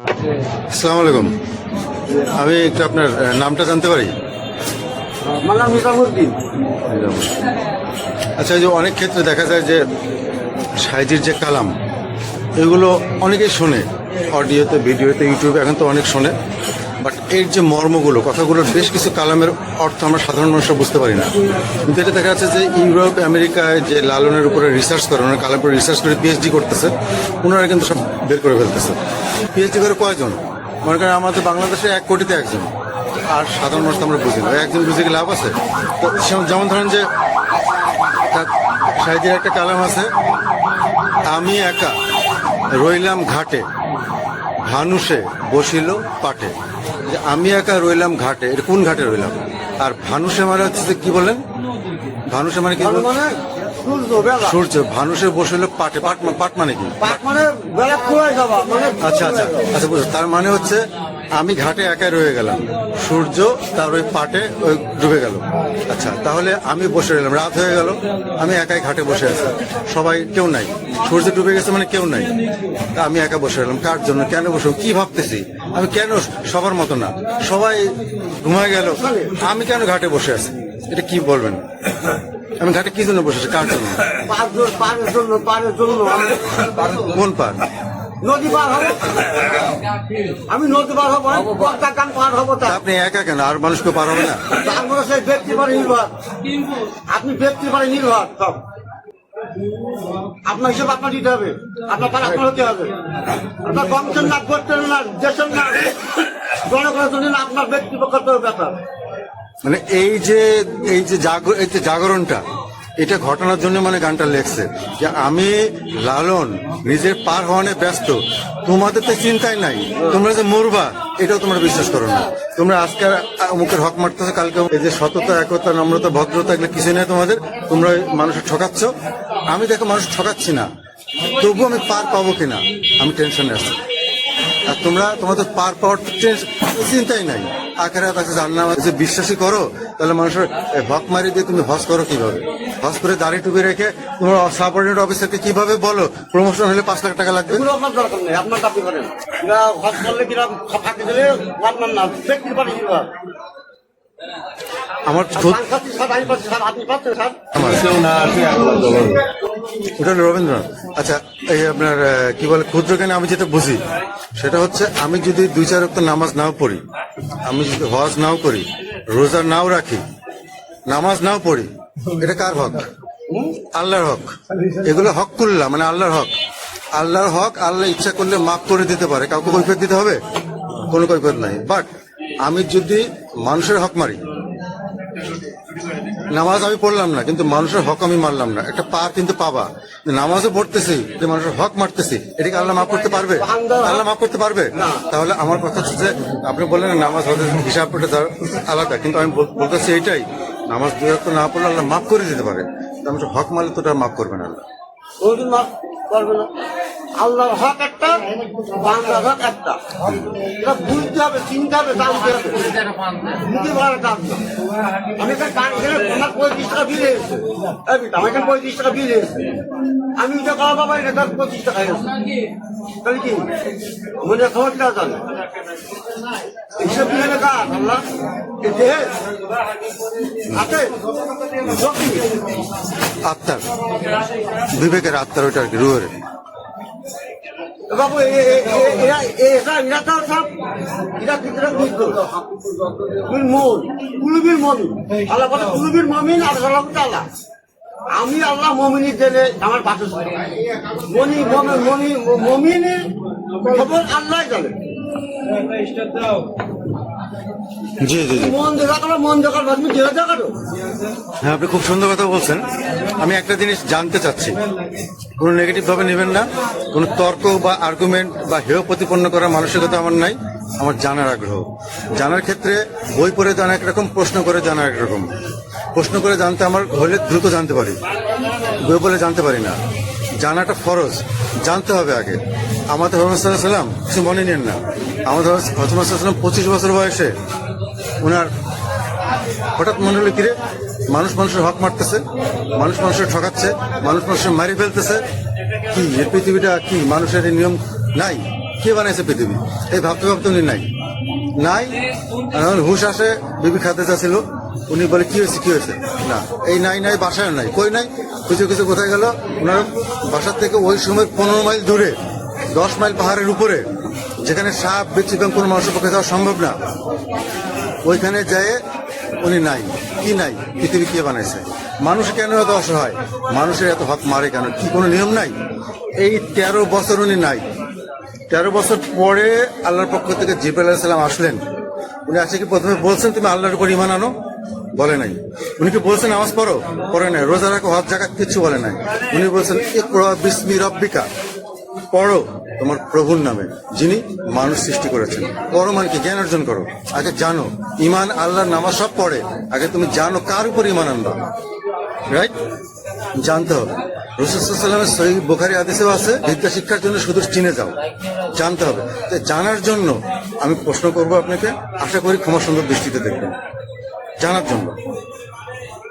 আসসালামু আলাইকুম। আমি একটু আপনার নামটা জানতে পারি? আমার নাম নিজামুদ্দিন। আচ্ছা এই যে অনেক ক্ষেত্রে দেখা যায় যে সাইজির যে কালাম এগুলো অনেকেই শোনে। অডিওতে ভিডিওতে ইউটিউবে এখন তো অনেক শোনে। বাট এর যে মর্মগুলো, কথাগুলোর বেশ কিছু কালামের অর্থ আমরা সাধারণ মানুষরা বুঝতে পারি না। কিন্তু এটা দেখা যাচ্ছে যে ইউরোপ, আমেরিকায় যে লালনের উপরে রিসার্চ করে, ওনারা কালামের উপরে রিসার্চ করে পিএইচডি করতেছে ওনারা কিন্তু সব বের করে ফেলতেছে। পিএইচডি করে কয়জন? মনে করেন আমাদের বাংলাদেশে এক কোটিতে একজন। আর সাধারণ মানুষ আমরা বুঝি না। একজন বুঝে কি লাভ আছে? তো যেমন ধরেন যে সাহিত্যের একটা কালাম আছে, আমি একা রইলাম ঘাটে, ভানুষে বসিল পাটে। যে আমি একা রইলাম ঘাটে এটা কোন ঘাটে রইলাম? আর ভানুষে মানে হচ্ছে কি বলেন ভানুষে মানে কি? মানে সূর্য বেলা। বসে ভানুষে বসিল পাটে পাট পাট মানে কি? মানে মানে আচ্ছা আচ্ছা আচ্ছা বুঝলো তার মানে হচ্ছে আমি ঘাটে একাই রয়ে গেলাম। সূর্য তার ওই পাটে ওই ডুবে গেল। আচ্ছা তাহলে আমি বসে রইলাম রাত হয়ে গেল আমি একাই ঘাটে বসে আছি। সবাই কেউ নাই। সূর্য ডুবে গেছে মানে কেউ নাই। তা আমি একা বসে রইলাম কার জন্য কেন বসে কি ভাবতেছি? আমি কেন সবার মতো না? সবাই ঘুমায় গেল। আমি কেন ঘাটে বসে আছি? এটা কি বলবেন? আমি ঘাটে কি জন্য বসে আছি? কার জন্য? কোন পার নদী পার হব। আমি নদী পার হব পদ্মা পার হব আপনি একা কেন? আর মানুষকে পার হবে না? তারপরে সেই ব্যক্তির পরে নির্ভর। আপনি ব্যক্তির পরে নির্ভর আপনার হিসেবে আপনার দিতে হবে। আপনার পার আপনার হতে হবে। আপনার বংশের না গোত্রের না, দেশের না জনগণের আপনার ব্যক্তিগত ব্যাপার। মানে এই যে এই যে এই যে জাগরণটা, এটা ঘটনার জন্য মানে গানটা লেখছে। যে আমি লালন, নিজের পার হওয়ানে ব্যস্ত। তোমাদের তো চিন্তাই নাই। তোমরা যে মরবা, এটাও তোমরা বিশ্বাস করো না। তোমরা আজকে মুখের হক মারতেছো, কালকে এই যে সততা, একতা, নম্রতা, ভদ্রতা, এগুলো কিছু নেই তোমাদের। তোমরা মানুষের ঠকাচ্ছ। আমি দেখো মানুষ ঠকাচ্ছি না। তবু আমি পার পাবো কিনা? আমি টেনশনে আছি। আর তোমরা, তোমাদের পার পাওয়ার চিন্তাই নাই। আখের কাছে জান্নাত যে বিশ্বাসী করো, তাহলে মানুষের হক মারি দিয়ে তুমি হজ করো কীভাবে? হজ করে দাড়ি টুপি রেখে তোমার সাবঅর্ডিনেট অফিসারকে কীভাবে বলো? প্রমোশন হলে পাঁচ লাখ টাকা লাগবে। আপনার দাবি করেন। আমার ওটা রবীন্দ্রনাথ। আচ্ছা এই আপনার কি বলে, ক্ষুদ্র জ্ঞানে আমি যেটা বুঝি, সেটা হচ্ছে আমি যদি দুই চার রক্ত নামাজ নাও পড়ি, আমি যদি হজ নাও করি, রোজা নাও রাখি, নামাজ নাও পড়ি, এটা কার হক? আল্লাহর হক। এগুলো হক করলাম মানে আল্লাহর হক। আল্লাহর হক, আল্লাহ ইচ্ছা করলে মাফ করে দিতে পারে। কাউকে কৈফিয়ত দিতে হবে? কোনো কৈফিয়ত নাই। বাট আমি যদি মানুষের হক মারি নামাজ আমি পড়লাম না কিন্তু মানুষের হক আমি মারলাম না। একটা পা কিন্তু পাবা। নামাজও পড়তেছি যে মানুষের হক মারতেছি। এটাকে আল্লাহ মাফ করতে পারবে? আল্লাহ মাফ করতে পারবে? তাহলে আমার কথা হচ্ছে যে আপনি বললেন নামাজ হিসাব করে আলাদা কিন্তু আমি বলতেছি এইটাই নামাজ দুই না পড়লে আল্লাহ মাফ করে দিতে পারে। মানুষের হক মারলে তো ওটা মাফ করবে না আল্লাহ। কোনদিন মাফ করবে না। আল্লাহর হক একটা বাংলার হক একটা। এটা বুঝতে হবে, চিনতে হবে, জানতে হবে। বুঝতে না। আমি একটা গান খেলে আমার পঁয়ত্রিশ টাকা বিল এসেছে। এখানে পঁয়ত্রিশ টাকা বিল আমি এটা করা বাবা এটা তার পঁচিশ টাকা এসেছে। তাহলে কি? মনে খবর কিনা জানে? হিসেব দিলে কাজ আল্লাহ? আত্মার। বিবেকের আত্মার ওইটা আর কি, রুহের। বাবু এরা এরা এরা তো সব, এরা ভিতরে বুঝতো মন, কুলুবির মমিন। আল্লাহ বলে কুলুবির মমিন আর আল্লাহ আল্লাহ। আমি আল্লাহ মমিনী জেনে আমার পাশে মনি, মমি মমিনী খবর আল্লাহ জানে। জি জি জি। মন দেখা করো মন দেখা করো তুমি জেনে দেখা করো হ্যাঁ আপনি খুব সুন্দর কথা বলছেন। আমি একটা জিনিস জানতে চাচ্ছি। কোনো নেগেটিভ ভাবে নেবেন না। কোনো তর্ক বা আর্গুমেন্ট বা হেয় প্রতিপন্ন করার মানসিকতা আমার নাই। আমার জানার আগ্রহ। জানার ক্ষেত্রে বই পড়ে জানা একরকম প্রশ্ন করে জানা একরকম প্রশ্ন করে জানতে আমার হলে দ্রুত জানতে পারি। বই পড়ে জানতে পারি না। জানাটা ফরজ। জানতে হবে আগে। আমাদের হরমসাল্লাহ সাল্লাম কিছু মনে নেন না। আমাদের হরমসাল্লাহ সাল্লাম পঁচিশ বছর বয়সে। ওনার হঠাৎ মনে হলো, কিরে, মানুষ মানুষের হক মারতেছে, মানুষ মানুষের ঠকাচ্ছে, মানুষ মানুষের মারি ফেলতেছে। কি এই পৃথিবীটা কি, মানুষের নিয়ম নাই? কে বানাইছে পৃথিবী? এই ভাবতে ভাবতে উনি নাই। নাই হুশ আসে, বিবি খাতে চাচ্ছিল। উনি বলে, কি হয়েছে কি হয়েছে? না, এই নাই নাই বাসায় নাই। কই নাই? কিছু কিছু কোথায় গেল? ওনার বাসার থেকে ওই সময় পনেরো মাইল দূরে। দশ মাইল পাহাড়ের উপরে, যেখানে সাপ বিচ্ছিন্ন কোনো মানুষের পক্ষে যাওয়া সম্ভব না, ওইখানে যেয়ে উনি নাই। কি নাই? পৃথিবী কে বানাইছে? মানুষ কেন এত অসহায়? মানুষের এত হক মারে কেন? কি কোনো নিয়ম নাই? এই তেরো বছর উনি নাই। তেরো বছর পরে আল্লাহর পক্ষ থেকে আলাইহিস সালাম আসলেন। উনি আসে কি প্রথমে বলছেন, তুমি আল্লাহর উপর ইমান আনো? বলে নাই। উনি কি বলছেন, নামাজ পড়ো? পড়ে নাই। রোজা রাখো, হজ জাকাত কিচ্ছু বলে নাই। উনি বলছেন, ইকরা বিসমি রব্বিকা। পড়ো তোমার প্রভুর নামে, যিনি মানুষ সৃষ্টি করেছেন। পড়ো মানে কি জ্ঞান অর্জন করো। আগে জানো ইমান আল্লাহর নামাজ সব পড়ে। আগে তুমি জানো কার উপর ইমান আনবা। রাইট জানতে হবে। রসুলামের সহি বোখারি আদেশেও আছে বিদ্যা শিক্ষার জন্য শুধু চিনে যাও। জানতে হবে। জানার জন্য আমি প্রশ্ন করব আপনাকে, আশা করি ক্ষমা সুন্দর দৃষ্টিতে দেখবেন। জানার জন্য।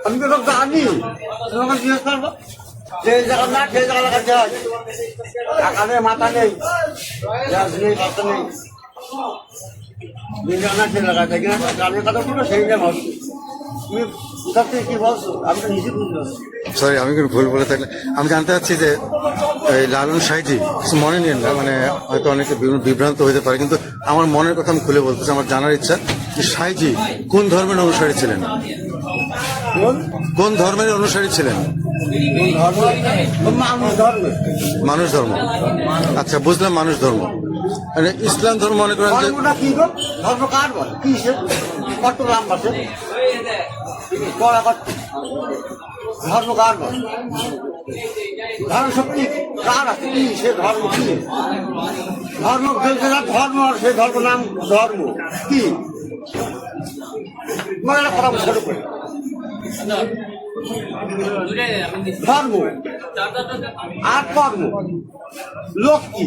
আমি তো জানি যে জায়গা না সেই জায়গা লাগাতে টাকা নেই মাথা নেই গ্যাস নেই মাথা নেই। যে জায়গা না সেই লাগাতে কিন্তু গ্রামের কথা বলল সেই জায়গা হচ্ছে তুমি কোথা থেকে কি বলছো? আমি তো নিজে বুঝলাম সরি আমি কিন্তু ভুল বলে থাকলে আমি জানতে চাচ্ছি যে এই লালন সাইজি কিছু মনে নিন না? মানে হয়তো অনেকে বিভ্রান্ত হতে পারে কিন্তু আমার মনের কথা আমি খুলে বলতেছি আমার জানার ইচ্ছা যে সাইজি কোন ধর্মের অনুসারী ছিলেন? কোন ধর্মের অনুসারী ছিলেন? মানুষ ধর্ম। আচ্ছা বুঝলাম মানুষ ধর্ম। ইসলাম ধর্ম মনে করেন ধর্ম কার ধর্ম কার ধর্ম কি সে ধর্ম কি? ধর্ম ধর্ম আর সে ধর্ম নাম ধর্ম। কি? ধর্ম আর কর্ম লক্ষ্মী।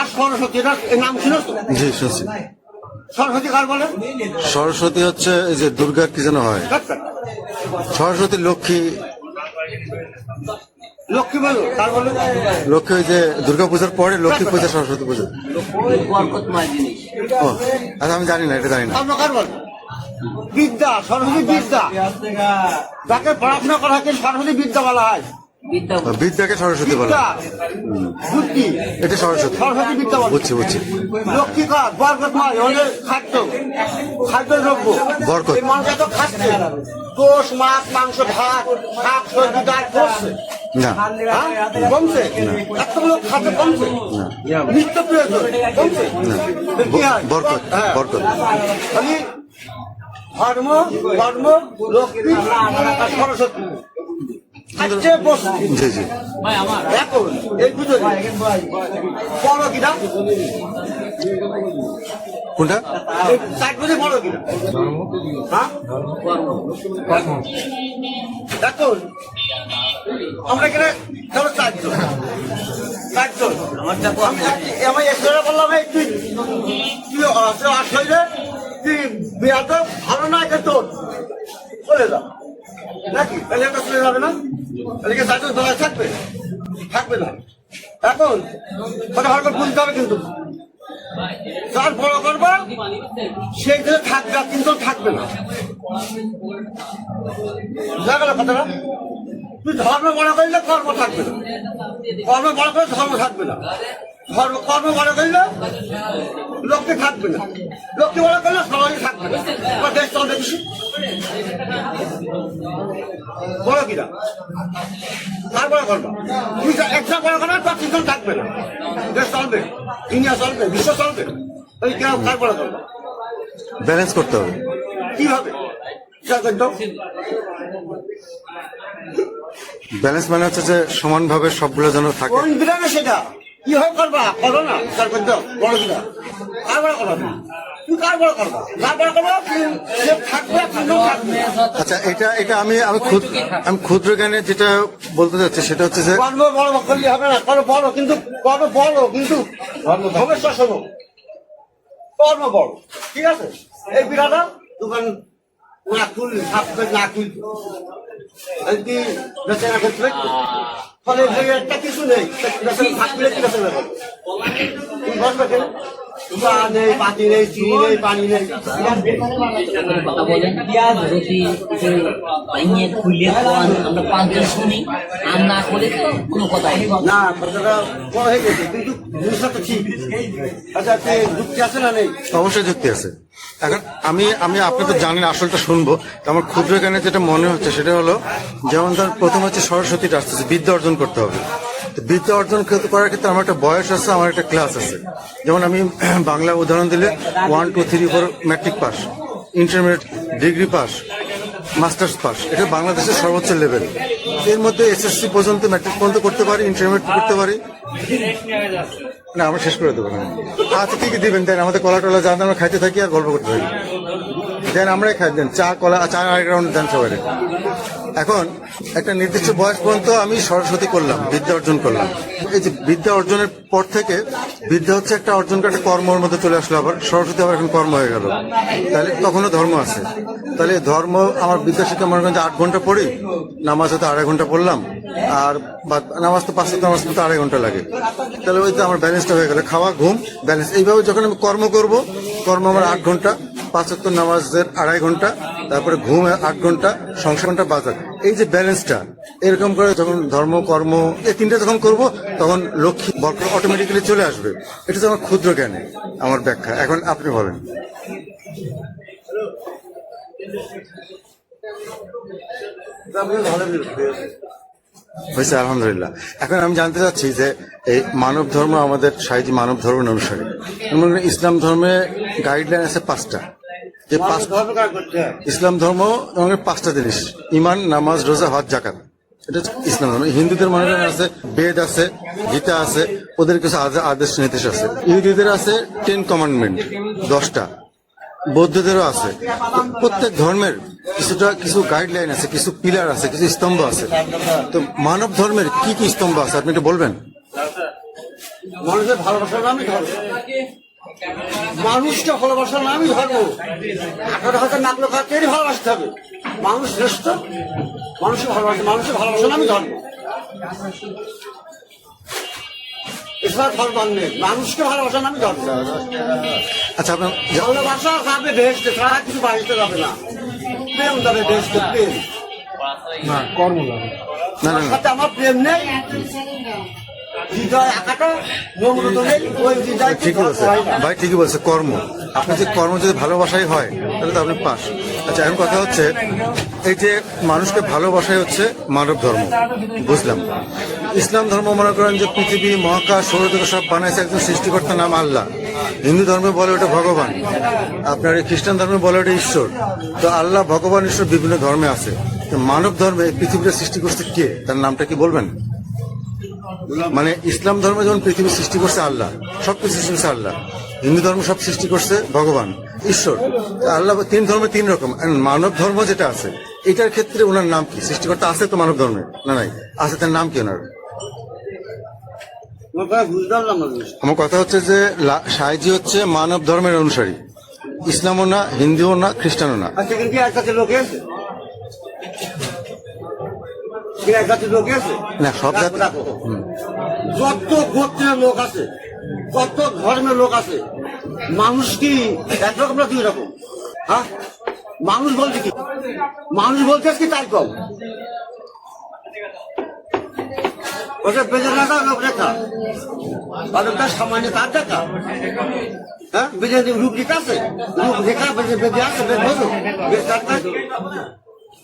আর সরস্বতী এটা নাম জি শুনছি সরস্বতী কার বলে? সরস্বতী হচ্ছে এই যে দুর্গার কি যেন হয়? সরস্বতী লক্ষ্মী। লক্ষ্মী বলো তার বলে? লক্ষ্মী ওই যে দুর্গা পূজার পরে লক্ষ্মী পূজা সরস্বতী পূজা। ও আচ্ছা আমি জানি না এটা জানি না। কার বলে? বিদ্যা সরস্বতী বিদ্যা। যাকে পড়াশোনা করা হয় সরস্বতী বিদ্যা বলা হয়। বিদ্যাকে সরস্বতী বলে। বুদ্ধি এটা সরস্বতী। সরস্বতী বিদ্যা বলে। বুঝছি বুঝছি। লক্ষ্মী কার বরকত নয় হলে খাদ্য। খাদ্য দ্রব্য। বরকত। এই মানুষ এত খাচ্ছে। গোশ মাছ মাংস ভাত শাক সবজি ডাল করছে না। হ্যাঁ? কমছে? এত লোক খাতে কমছে? নিত্য প্রয়োজন। কমছে? হয়? বরকত হ্যাঁ। বরকত। খালি ধর্ম ধর্ম লক্ষ্মী সরস্বতী। এখন এই পুজো বড় কিনা? কোনটা? চার পুজো বড় কিনা? হ্যাঁ? এখন আমরা এখানে ধরো চারজন। চারজন। আমি আমি এক্সট্রা বললাম এই তুই তুই আসলে তুই বিয়াটা ভালো না এটা তোর। চলে যা। নাকি? তাহলে একটা চলে যাবে না? তাহলে কি চারজন দোকায় থাকবে? থাকবে না। এখন মানে করে বুঝতে হবে কিন্তু। যার বড় করবা সেই দিনে থাকবে কিন্তু থাকবে না। বুঝা গেল কথাটা? তুই ধর্ম বড় করলে কর্ম থাকবে না। কর্ম বড় করলে ধর্ম থাকবে না। ধর্ম কর্ম বড় করলে লোককে থাকবে না। লোককে বড় করলে সবাই থাকবে না। এবার দেশ চলবে কিছু? বড় কিনা কার বড় করবা? যা একটা বড় করবা তার তিনজন থাকবে না। দেশ চলবে দুনিয়া চলবে বিশ্ব চলবে। ওই কেউ কার বড় করবা? ব্যালেন্স করতে হবে। কীভাবে। ব্যালেন্স মানে হচ্ছে যে সমানভাবে সবগুলো যেন থাকে। সেটা? কি হয় করবা করো না। কার করতে? বড় কিনা। কার বড় কার কার থাকবে আচ্ছা এটা এটা আমি আমি আমি ক্ষুদ্র জ্ঞানে যেটা বলতে চাচ্ছি সেটা হচ্ছে যে বড় করলে হবে না কর্ম বড় কিন্তু কর্ম বড় কিন্তু ভবিষ্যৎ শোনো কর্ম বড় ঠিক আছে? এই বিরাটা দোকান না খুললে থাকবে না কি বেচারা ক্ষেত্রে? ফলে একটা কিছু নেই। থাকলে কি বেচারা করবে তুমি বসবে কেন চা নেই পাতি নেই চিনি নেই পানি নেই। কথা বলেন যদি ভাঙিয়ে খুলে খাওয়ান আমরা পাঁচজন শুনি আর না করে কোনো কথাই না কথাটা বড় হয়ে গেছে কিন্তু জিনিসটা তো ঠিক। আচ্ছা আপনি যুক্তি আছে না নেই? অবশ্যই যুক্তি আছে। এখন আমি আমি আপনি তো জানেন আসলটা শুনব। তো আমার ক্ষুদ্র জ্ঞানে যেটা মনে হচ্ছে সেটা হলো যেমন ধর প্রথম হচ্ছে সরস্বতীটা আসতেছে বিদ্যা অর্জন করতে হবে। বিদ্যা অর্জন করার ক্ষেত্রে আমার একটা বয়স আছে, আমার একটা ক্লাস আছে। যেমন আমি বাংলা উদাহরণ দিলে one two three four matric pass intermediate degree pass masters pass এটা বাংলাদেশের সর্বোচ্চ লেভেল এর মধ্যে এসএসসি পর্যন্ত ম্যাট্রিক পর্যন্ত করতে পারি ইন্টারমিডিয়েট করতে পারি। না, আমরা শেষ করে দেবো না। আচ্ছা কি কি দিবেন। দেন আমাদের কলা টলা জান আমরা খাইতে থাকি আর গল্প করতে থাকি। দেন আমরাই খাই, দেন চা, কলা, চা আরেক রাউন্ড দেন সবাই। এখন একটা নির্দিষ্ট বয়স পর্যন্ত আমি সরস্বতী করলাম, বিদ্যা অর্জন করলাম। এই যে বিদ্যা অর্জনের পর থেকে বিদ্যা হচ্ছে একটা অর্জন একটা কর্মের মধ্যে চলে আসলো আবার, সরস্বতী আবার এখন কর্ম হয়ে গেল। তাহলে তখনও ধর্ম আছে। তাহলে ধর্ম আমার বিদ্যা শিক্ষা মনে করেন যে আট ঘণ্টা পড়ি, নামাজ হয়তো আড়াই ঘণ্টা পড়লাম, আর নামাজ তো পাঁচটা নামাজ পড়তে আড়াই ঘণ্টা লাগে। তাহলে ওই তো আমার ব্যালেন্সটা হয়ে গেল, খাওয়া, ঘুম, ব্যালেন্স। এইভাবে যখন আমি কর্ম করব, কর্ম আমার আট ঘণ্টা পাঁচাত্তর নামাজের আড়াই ঘণ্টা তারপরে ঘুম, আট ঘণ্টা সংসার ঘণ্টা বাজার। এই যে ব্যালেন্সটা, এরকম করে যখন ধর্ম, কর্ম, এই তিনটা যখন করব, তখন লক্ষ্মী বক্র অটোমেটিক্যালি চলে আসবে। এটা তো আমার ক্ষুদ্র জ্ঞানে, আমার ব্যাখ্যা। এখন আপনি বলেন। হয়েছে, আলহামদুলিল্লাহ। এখন আমি জানতে চাচ্ছি যে এই মানব ধর্ম আমাদের সাহিত্য মানব ধর্মের অনুসারে। ইসলাম ধর্মে গাইডলাইন আছে পাঁচটা। যে ইসলাম ধর্ম আমাদের পাঁচটা জিনিস। ইমান নামাজ রোজা হজ জাকাত এটা ইসলাম ধর্ম। হিন্দুদের মনে আছে বেদ আছে গীতা আছে ওদের কিছু আদে- আদেশ নির্দেশ আছে। ইহুদিদের আছে টেন কমান্ডমেন্ট দশটা। বৌদ্ধদেরও আছে। প্রত্যেক ধর্মের কিছুটা কিছু গাইডলাইন আছে কিছু পিলার আছে কিছু স্তম্ভ আছে। তো মানব ধর্মের কি কি স্তম্ভ আছে আপনি একটু বলবেন? মানুষের ভালোবাসার নামই ধর্ম। মানুষকে ভালোবাসার নামই ধর্ম। আঠারো হাজার নাক লোক হাতেরই ভালোবাসতে হবে। মানুষ শ্রেষ্ঠ মানুষকে ভালোবাসা মানুষের ভালোবাসার নামই ধর্ম। এছাড়া ধর্ম নেই। মানুষকে ভালোবাসার নামই ধর্ম। আচ্ছা আপনার ভালোবাসা যাবে ভেসতে ছাড়া কিছু বাড়িতে যাবে না। প্রেম যাবে ভেসতে প্রেম। না না। না আমার প্রেম নেই। হৃদয় একাটা নমরত ওই হৃদয় ঠিকই বলছে ভাই ঠিকই বলছে কর্ম। আপনার যে কর্ম যদি ভালোবাসাই হয় তাহলে তো আপনি পাস। আচ্ছা এখন কথা হচ্ছে এই যে মানুষকে ভালোবাসাই হচ্ছে মানব ধর্ম। বুঝলাম। ইসলাম ধর্ম মনে করেন যে পৃথিবী মহাকাশ সৌরজগৎ সব বানাইছে একজন সৃষ্টিকর্তার নাম আল্লাহ। হিন্দু ধর্মে বলে ওটা ভগবান। আপনার এই খ্রিস্টান ধর্মে বলে ওটা ঈশ্বর। তো আল্লাহ ভগবান ঈশ্বর বিভিন্ন ধর্মে আছে। তো মানব ধর্মে পৃথিবীটা সৃষ্টি করছে কে? তার নামটা কি বলবেন? মানে ইসলাম ধর্ম যেমন পৃথিবী সৃষ্টি করছে আল্লাহ সব কিছু সৃষ্টি করছে আল্লাহ। হিন্দু ধর্ম সব সৃষ্টি করছে ভগবান ঈশ্বর। আল্লাহ তিন ধর্মে তিন রকম। মানব ধর্ম যেটা আছে এটার ক্ষেত্রে ওনার নাম কি? সৃষ্টিকর্তা আছে তো মানব ধর্মে? না নাই। আছে তার নাম কি ওনার। আমার কথা হচ্ছে যে সাইজি হচ্ছে মানব ধর্মের অনুসারী। ইসলামও না হিন্দুও না খ্রিস্টানও না। আছে? না, সব জাতি-। যত গোত্রের লোক আছে কত ধর্মের লোক আছে, মানুষ কি একরকম না দুই রকম? হ্যাঁ? মানুষ বলছে কি? মানুষ বলছে কি তাই কম। ওটা বেজে রাখা লোক রেখা। আর ওটা সামান্য তার দেখা। হ্যাঁ? বেজে রূপ রেখা আছে। রূপ রেখা বেজে বেজে আছে বেজ বেজ কার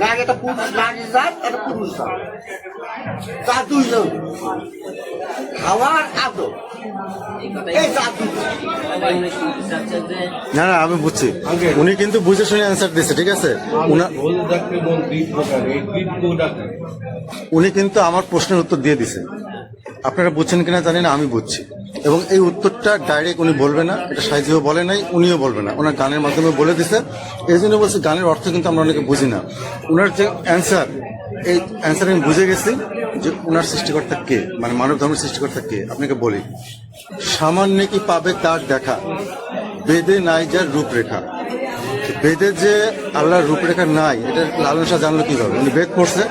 না একটা পুরুষ জাত একটা পুরুষ জাত। দুইজন। আদর। না না, আমি বুঝছি। উনি কিন্তু বুঝে শুনে অ্যান্সার দিচ্ছে ঠিক আছে? উনি কিন্তু আমার প্রশ্নের উত্তর দিয়ে দিছে আপনারা বুঝছেন কিনা জানি না, আমি বুঝছি। এবং এই উত্তরটা ডাইরেক্ট উনি বলবে না, এটা সাইজিও বলে নাই, উনিও বলবে না। ওনার গানের মাধ্যমে বলে দিছে। এই জন্য বলছি গানের অর্থ কিন্তু আমরা অনেকে বুঝি না। ওনার যে অ্যান্সার এই অ্যান্সার আমি বুঝে গেছি যে ওনার সৃষ্টিকর্তা কে মানে মানব ধর্মের সৃষ্টিকর্তা কে, আপনাকে বলি। সামান্য কি পাবে তার দেখা। বেদে নাই যার রূপরেখা। বেদে যে আল্লাহর রূপরেখা নাই এটা লালন শাহ জানলো কীভাবে? উনি বেদ পড়ছে,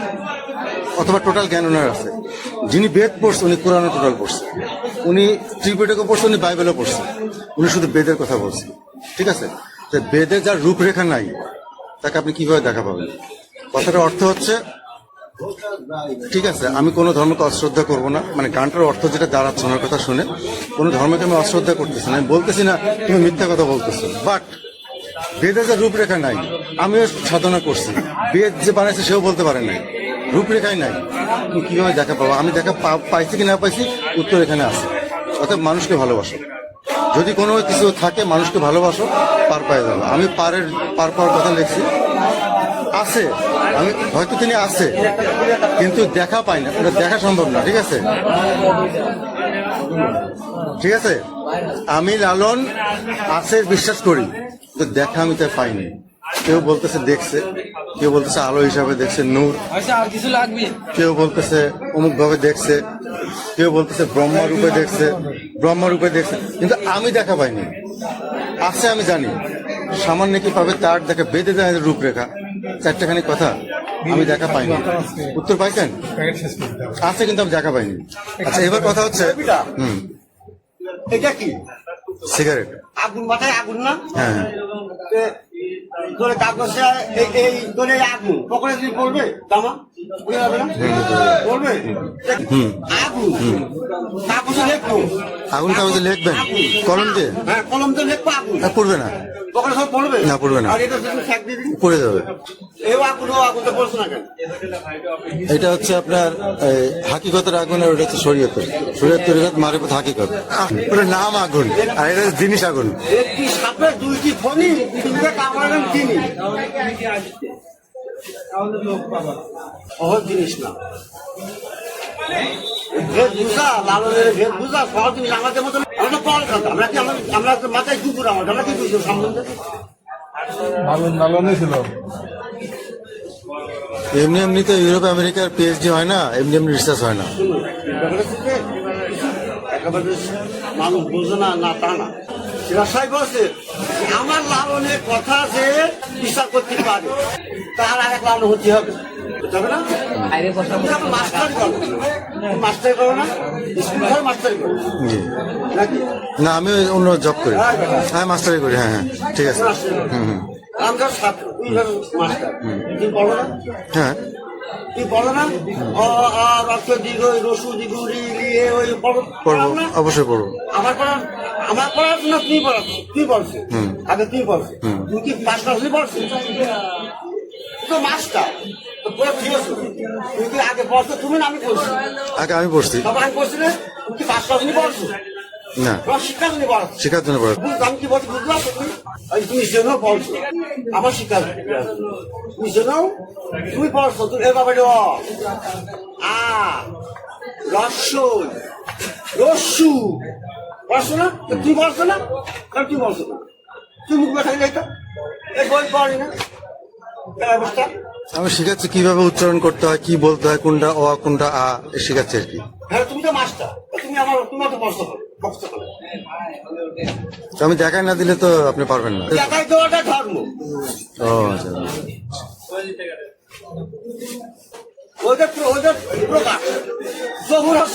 অথবা টোটাল জ্ঞান ওনার আছে। যিনি বেদ পড়ছে, উনি কোরআন টোটাল পড়ছে। উনি ত্রিপিটকও পড়ছে, উনি বাইবেলও পড়ছে। উনি শুধু বেদের কথা বলছে। ঠিক আছে? তো বেদে যার রূপরেখা নাই, তাকে আপনি কীভাবে দেখা পাবেন? কথাটার অর্থ হচ্ছে, ঠিক আছে, আমি কোনো ধর্মকে অশ্রদ্ধা করব না। মানে গানটার অর্থ যেটা দাঁড়াচ্ছে ওনার কথা শুনে, কোনো ধর্মকে আমি অশ্রদ্ধা করতেছি না। আমি বলতেছি না, তুমি মিথ্যা কথা বলতেছো। বাট বেদে যে রূপরেখা নাই, আমিও সাধনা করছি। বেদ যে বানাইছে, সেও বলতে পারে নাই। রূপরেখাই নাই। কীভাবে দেখা পাবো? আমি দেখা পাইছি কি না পাইছি, উত্তর এখানে আছে। অর্থাৎ মানুষকে ভালোবাসো। যদি কোনো কিছু থাকে, মানুষকে ভালোবাসো, পার পায়ে যাব। আমি পারের পার পাওয়ার কথা লিখছি। আছে। আমি হয়তো তিনি আছে, কিন্তু দেখা পাই না। ওটা দেখা সম্ভব না, ঠিক আছে? ঠিক আছে? আমি লালন, আছে, বিশ্বাস করি। তো দেখা আমি তাই পাইনি। কেউ বলতেছে দেখছে কেউ বলতেছে আলো হিসাবে দেখছে নূর। কেউ বলতেছে অমুক ভাবে দেখছে কেউ বলতেছে ব্রহ্মা রূপে দেখছে ব্রহ্মা রূপে দেখছে। কিন্তু আমি দেখা পাইনি। আছে আমি জানি। সামান্য কি পাবে তার দেখা বেঁধে দেয় রূপরেখা। চারটেখানি কথা আমি দেখা পাইনি। উত্তর পাইছেন? আছে কিন্তু আমি দেখা পাইনি। আচ্ছা এবার কথা হচ্ছে হুম। এটা কি? সিগারেট। আগুন মাথায় আগুন না? হ্যাঁ তোরে কাগজে এই- ধরে আগুন। পকড়ে দিয়ে পড়বে? তামা আগুন কাগজে লিখব লিখবেন? কলম দিয়ে কলম তো লিখব না, পড়বে না। না, পড়বে না। পড়ে যাবে। এটা হচ্ছে আপনার এই, হাকিকতের আগুন আর ওটা হচ্ছে শরীয়তের। শরীয়ত তরিকত মারিফত হাকিকত। ওটা নাম আগুন আর এটা হচ্ছে জিনিস আগুন। একটি সাপের দুইটি ফণি তিনটে কামড়ালেন তিনি সহজ জিনিস না। ভেদ বুঝা লালনের ভেদ বুঝা সহজ জিনিস। আমাদের মতো আমরা পড় খাতা আমরা কি আমরা মাথায় কুকুর আমার আমরা কি সম্বন্ধে? লালন লালনই ছিল। এমনি এমনি তো ইউরোপ আমেরিকার পিএইচডি হয় না এমনি এমনি রিসার্চ হয় না। একেবারে মানুষ বোঝে না না তা না। রাসাই বলছে আমার লালনের কথা যে বিচার করতে পারে তার আর এক লালন হতে হবে। বুঝতে হবে না? মাস্টার করো মাস্টার করো না স্কুল ঘর মাস্টার করো। নাকি? না আমি অন্য জব করি। হ্যাঁ মাস্টারি করি হ্যাঁ হ্যাঁ ঠিক আছে। মাস্টার হুম হুম। আমরা ছাত্র মাস্টার। তুমি পড়ো না। হ্যাঁ। তুমি পড়ো না? অ আ রক্ত দিগ রসু দিগ রি লি এ ওই পড়ো। পড়ো না অবশ্যই পড়ব। আমার পড়া আমার পড়াশোনা তুমি পড়াচ্ছ তুই পড়ছো। আগে তুই পড়ছো। তুমি কি পাঁচ ক্লাস পড়ছো? তো মাস্টার। কি আগে পড়ছো? তুমি না আমি পড়ছি। আগে আমি পড়ছি। আমি পড়ছি না? তুমি কি পাঁচ ক্লাস পড়ছো? না। তোমার শিক্ষা তুমি পড়াচ্ছ শেখার জন্য পড়া বুঝ- আমি কি বলছি বুঝলাম তুমি? তুমি পড়ছো আমার শিক্ষা তুমি জেনেও তুমি পড়ছো তুমি এভাবে র আ রস্যই রস্যু পড়ছো না? তুই পড়ছো না? কারণ তুই পড়ছো না? তুই মুখ যাই তো এই বই পড়ি না। অবস্থা? আমি শেখাচ্ছি কীভাবে উচ্চারণ করতে হয় কি বলতে হয় কোনটা অ কোনটা আ এ শেখাচ্ছি আর কি। হ্যাঁ তো মাস্টার। তুমি আমার তোমার তো পড়ছো করো কষ্ট করো তো আমি দেখাই না দিলে তো আপনি পারবেন না। ও আচ্ছা।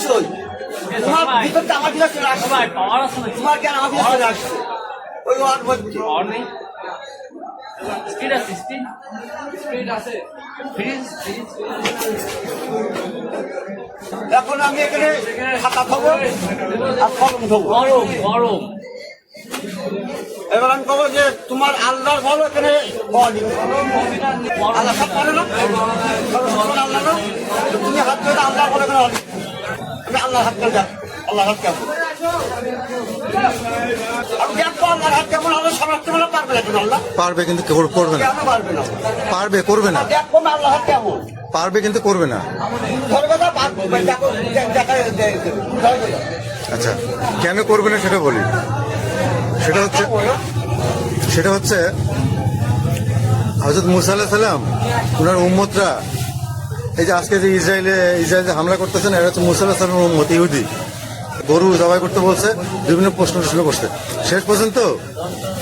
ওই। এখন আমি এখানে খাতা থবো আর কলম থবো গরম গরম। এবার আমি কবো যে তোমার আল্লাহর বলো এখানে আল্লাহ সব না? আল্লাহ তুমি হাত ধরে আল্লাহ বলে এখানে আমি আল্লাহর হাত কেমন আল্লাহর হাত কেমন পারবে কিন্তু করবে না। পারবে, করবে না। পারবে কিন্তু করবে না। আচ্ছা কেন করবে না সেটা বলি। সেটা হচ্ছে সেটা হচ্ছে হজরত মুসা আল্লাহ সাল্লাম ওনার উম্মতরা, এই যে আজকে যে ইসরায়েলে ইসরায়েলে হামলা করতেছেন এটা হচ্ছে মুসা আল্লাহ সাল্লাম উম্মত, ইহুদি। গরু জবাই করতে বলছে, বিভিন্ন প্রশ্ন টশ্ন করছে শেষ পর্যন্ত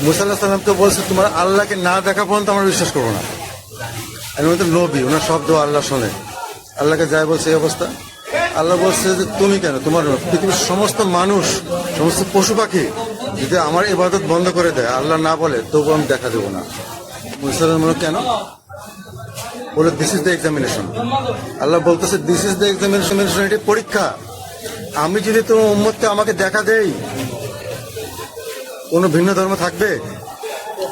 মুসা আল্লাহ সাল্লামকে বলছে, তোমার আল্লাহকে না দেখা পর্যন্ত আমরা বিশ্বাস করব না। এর মধ্যে নবী, ওনার শব্দ আল্লাহ শোনে। আল্লাহকে যায় বলছে, এই অবস্থা? আল্লাহ বলছে যে, তুমি কেন? তোমার পৃথিবীর সমস্ত মানুষ, সমস্ত পশু পাখি যদি আমার ইবাদত বন্ধ করে দেয়, আল্লাহ না বলে, তবু আমি দেখা দেবো না। মুসলমান মনে কেন? বলে this is the examination Allah বলতেছে দিস ইজ দ্য এক্সামিনেশন এটি পরীক্ষা। আমি যদি তোমার উম্মতকে আমাকে দেখা দেই, কোনো ভিন্ন ধর্ম থাকবে?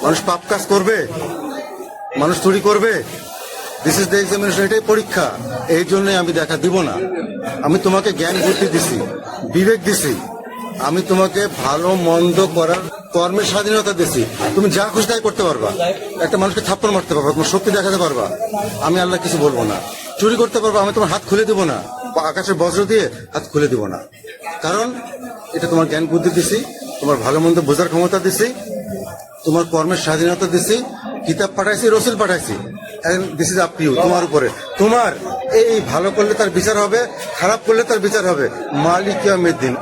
মানুষ পাপ কাজ করবে? মানুষ চুরি করবে? দিস ইজ দ্য এটাই পরীক্ষা। এই জন্য আমি দেখা দিব না। আমি তোমাকে জ্ঞান বুদ্ধি দিছি, বিবেক দিছি। আমি তোমাকে ভালো, মন্দ করার কর্মের স্বাধীনতা দিছি। তুমি যা খুশি তাই করতে পারবা। একটা মানুষকে থাপ্পড় মারতে পারবা, তোমার শক্তি দেখাতে পারবা। আমি আল্লাহ কিছু বলব না। চুরি করতে পারবা, আমি তোমার হাত খুলে দেবো না। আকাশের বজ্র দিয়ে হাত খুলে দিব না। কারণ এটা তোমার জ্ঞান বুদ্ধি দিছি, তোমার ভালো মন্দ বোঝার ক্ষমতা দিছি, তোমার কর্মের স্বাধীনতা দিছি, কিতাব পাঠাইছি, রসুল পাঠাইছি। দিস ইজ আপ ইউ তোমার উপরে। তোমার এই ভালো করলে তার বিচার হবে, খারাপ করলে তার বিচার হবে। মালিক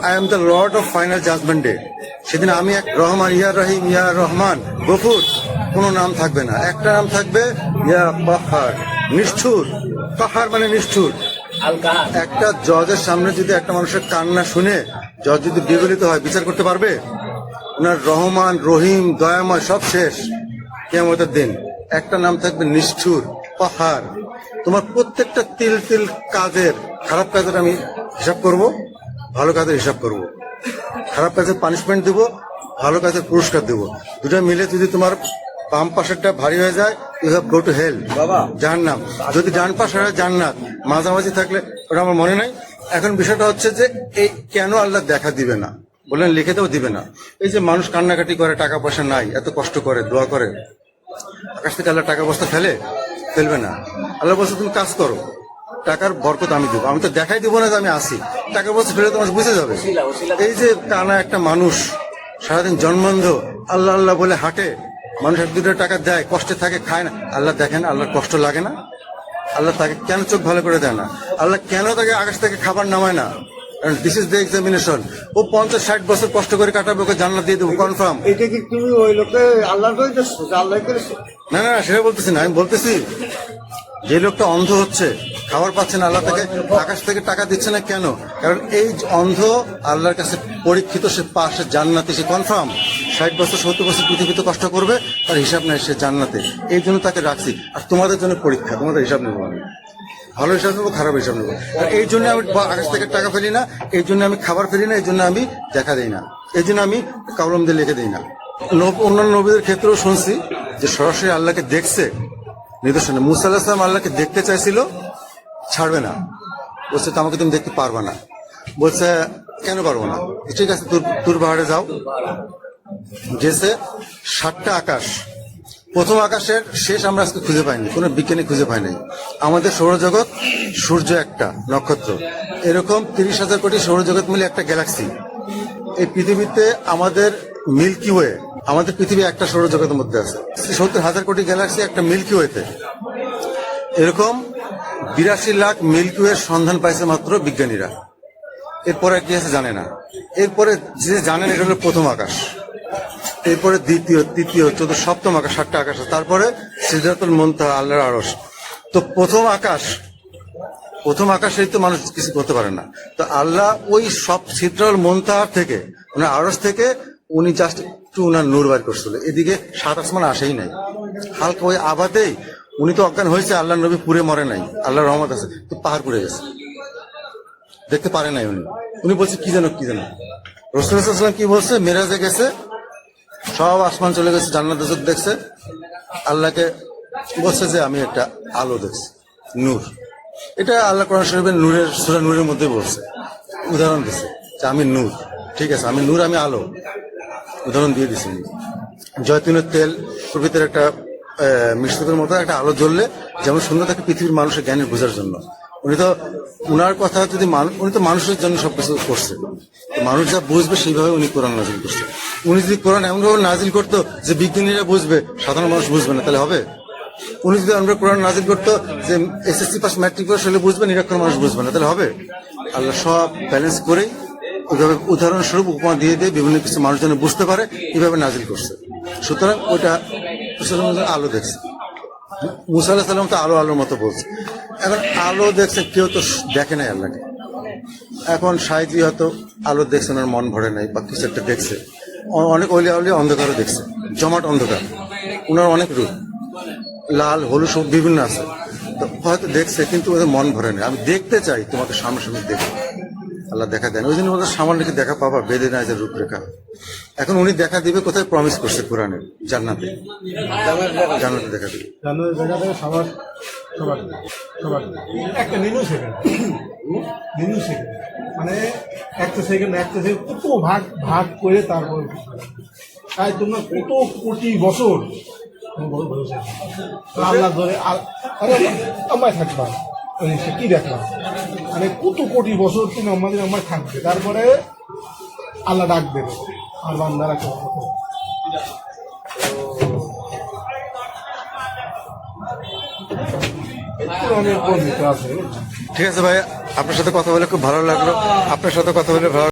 I am the lord of final judgment day সেদিন আমি এক রহমান, ইয়া রহিম, ইয়া রহমান, গফুর, কোনো নাম থাকবে না। একটা নাম থাকবে, ইয়া পাহাড়, নিষ্ঠুর। পাহাড় মানে নিষ্ঠুর। একটা জজের সামনে যদি একটা মানুষের কান্না শুনে জজ যদি বিগলিত হয়, বিচার করতে পারবে? ওনার রহমান, রহিম, দয়াময় সব শেষ। কেমতের দিন। একটা নাম থাকবে নিষ্ঠুর, পাহাড়। তোমার প্রত্যেকটা তিল তিল কাজের, খারাপ কাজের আমি হিসাব করব, ভালো কাজের হিসাব করব। খারাপ কাজের পানিশমেন্ট দেব, ভালো কাজের পুরস্কার দেব। দুটা মিলে যদি তোমার বাম পাশেরটা ভারী হয়ে যায় you have go to hell বাবা। জাহান্নাম। যদি ডান পাশে হয় জান্নাত। মাঝামাঝি থাকলে ওটা আমার মনে নাই। এখন বিষয়টা হচ্ছে যে এই কেন আল্লাহ দেখা দিবে না? বললেন লিখেতেও দিবে না। এই যে মানুষ কান্নাকাটি করে টাকা পয়সা নাই এত কষ্ট করে দোয়া করে। আকাশ থেকে আল্লাহ টাকা বস্তা ফেলে ফেলবে না। আল্লাহ বলছে তুমি কাজ করো। টাকার বরকত আমি দেবো। আমি তো দেখাই দিব না যে আমি আসি টাকা বস্তা ফেলে তোমার বুঝে যাবে। এই যে কানা একটা মানুষ সারাদিন জন্মান্ধ আল্লাহ আল্লাহ বলে হাঁটে মানুষ এক দুটো টাকা দেয়, কষ্টে থাকে, খায় না। আল্লাহ দেখেন, আল্লাহর কষ্ট লাগে না। আল্লাহ তাকে কেন চোখ ভালো করে দেয় না? আল্লাহ কেন তাকে আকাশ থেকে খাবার নামায় না? দিস ইজ দ্য এক্সামিনেশন ও পঞ্চাশ ষাট বছর কষ্ট করে কাটাবে ওকে জান্নাত দিয়ে দেবো কনফার্ম এটা কি তুমি ওই লোকে আল্লাহ আল্লাহ না না সেটা বলতেছি না আমি বলতেছি যে লোকটা অন্ধ হচ্ছে খাবার পাচ্ছে না আল্লাহ তাকে আকাশ থেকে টাকা দিচ্ছে না কেন? কারণ এই অন্ধ আল্লাহর কাছে পরীক্ষিত সে পাশে জান্নাতে সে কনফার্ম ষাট বছর সত্তর বছর পৃথিবীতে কষ্ট করবে তার হিসাব নেই সে জান্নাতে। এই জন্য তাকে রাখছি। আর তোমাদের জন্য পরীক্ষা তোমাদের হিসাব নেব আমি। ভালো হিসাব নেব, খারাপ হিসাব নেব। আর এই জন্য আমি আকাশ থেকে টাকা ফেলি না, এই জন্য আমি খাবার ফেলি না, এই জন্য আমি দেখা দিই না। এই জন্য আমি কলম দিয়ে লিখে দিই না। অন্যান্য নবীদের ক্ষেত্রেও শুনছি যে সরাসরি আল্লাহকে দেখছে, নিদর্শনে। মুসা আল্লাহ আল্লাহকে দেখতে চাইছিল, ছাড়বে না। বলছে, তো আমাকে তুমি দেখতে পারবে না। বলছে, কেন পারব না? ঠিক আছে তুর তুর পাহাড়ে যাও। গেছে সাতটা আকাশ। প্রথম আকাশের শেষ আমরা আজকে খুঁজে পাইনি, কোনো বিজ্ঞানী খুঁজে পাইনি। আমাদের সৌরজগৎ সূর্য একটা, নক্ষত্র। এরকম তিরিশ হাজার কোটি সৌরজগৎ মিলে একটা গ্যালাক্সি। এই পৃথিবীতে আমাদের মিল্কি ওয়ে, আমাদের পৃথিবী একটা সৌরজগতের মধ্যে আছে। সত্তর হাজার কোটি গ্যালাক্সি একটা মিল্কি ওয়েতে। এরকম বিরাশি লাখ মিল্কি ওয়ের সন্ধান পাইছে মাত্র বিজ্ঞানীরা। এরপরে কি আছে জানে না। এরপরে যে জানেন এটা হলো প্রথম আকাশ। এরপরে দ্বিতীয়, তৃতীয়, চতুর্থ, সপ্তম আকাশ, সাতটা আকাশ আছে। তারপরে সিদ্ধাতুল মন্তা আল্লাহর আড়স তো প্রথম আকাশ, প্রথম আকাশেই তো মানুষ কিছু করতে পারে না। তো আল্লাহ ওই সব সিদ্ধাতুল মন্তাহার থেকে ওনার আড়স থেকে উনি জাস্ট একটু উনার নূর বার করছিল। এদিকে সাত আসমান আসেই নাই। হালকা ওই আবাদেই উনি তো অজ্ঞান হয়েছে আল্লাহ নবী পুরে মরে নাই আল্লাহ রহমত আছে, তো পাহাড় পুড়ে গেছে। দেখতে পারে নাই উনি। উনি বলছে, কি জানো কি জানো রসুলাম কি বলছে? মেরাজে গেছে সব আসমান চলে গেছে, জান্নাত দেখছে, আল্লাহকে বলছে যে, আমি একটা আলো দেখছি, নূর। এটা আল্লাহ কোরআন শরীফের নূরের, সুরা নূরের মধ্যে বলছে। উদাহরণ দিছে যে, আমি নূর। ঠিক আছে, আমি নূর, আমি আলো। উদাহরণ দিয়ে দিছি। জয়তুনের তেল প্রভৃতির একটা মিষ্টকের মতো একটা আলো জ্বললে যেমন সুন্দর থাকে পৃথিবীর মানুষের জ্ঞানের বোঝার জন্য। উনি তো, উনার কথা যদি উনি তো মানুষের জন্য সবকিছু করছে। মানুষ যা বুঝবে সেইভাবে উনি কোরআন নাজিল করছে। উনি যদি কোরআন এমনভাবে নাজিল করতো যে বিজ্ঞানীরা বুঝবে, সাধারণ মানুষ বুঝবে না, তাহলে হবে? উনি যদি আমরা কোরআন নাজিল করতো যে এসএসসি পাস ম্যাট্রিক পাস হলে বুঝবে, নিরক্ষর মানুষ বুঝবে না, তাহলে হবে? আল্লাহ সব ব্যালেন্স করে ওইভাবে উদাহরণস্বরূপ উপমা দিয়ে দিয়ে বিভিন্ন কিছু মানুষ যেন বুঝতে পারে, এইভাবে নাজিল করছে। সুতরাং ওইটা আলো দেখছে। মুসা সাল্লাম তো আলো আলোর মতো বলছে। এখন আলো দেখছে কেউ তো দেখে নাই আল্লাহকে। এখন সাইজি হয়তো আলো দেখছে ওনার মন ভরে নাই, বা কিছু একটা দেখছে। অনেক অলিয়া অলিয়া অন্ধকারও দেখছে, জমাট অন্ধকার। ওনার অনেক রূপ। লাল, হলুদ সব বিভিন্ন আছে। হয়তো দেখছে, কিন্তু ওদের মন ভরে নেই। আমি দেখতে চাই, তোমাকে সামনাসামনি দেখব আল্লাহ দেখা দেন ওই জন্য ওদের সামান্যকে দেখা পাবা বেদে না যে রূপরেখা। এখন উনি দেখা দিবে, কোথায় প্রমিস করছে কোরআনে জান্নাতে। জান্নাতে দেখা দিবে। সবার একটা মিনু সেকেন্ড মিনু সেকেন্ড মানে একটা সেকেন্ড একটা সেকেন্ড কত ভাগ ভাগ করে তারপর তাই তোমরা কত কোটি বছর আল্লাহ ধরে আরে আমায় থাকবা। সে কি দেখলাম? মানে কত কোটি বছর তিনি আমাদের আমার থাকবে, তারপরে আল্লাহ ডাক দেবে আর বান্দারা আছে। ঠিক আছে ভাই, আপনার সাথে কথা বলে খুব ভালো লাগল। আপনার সাথে কথা বলে ভালো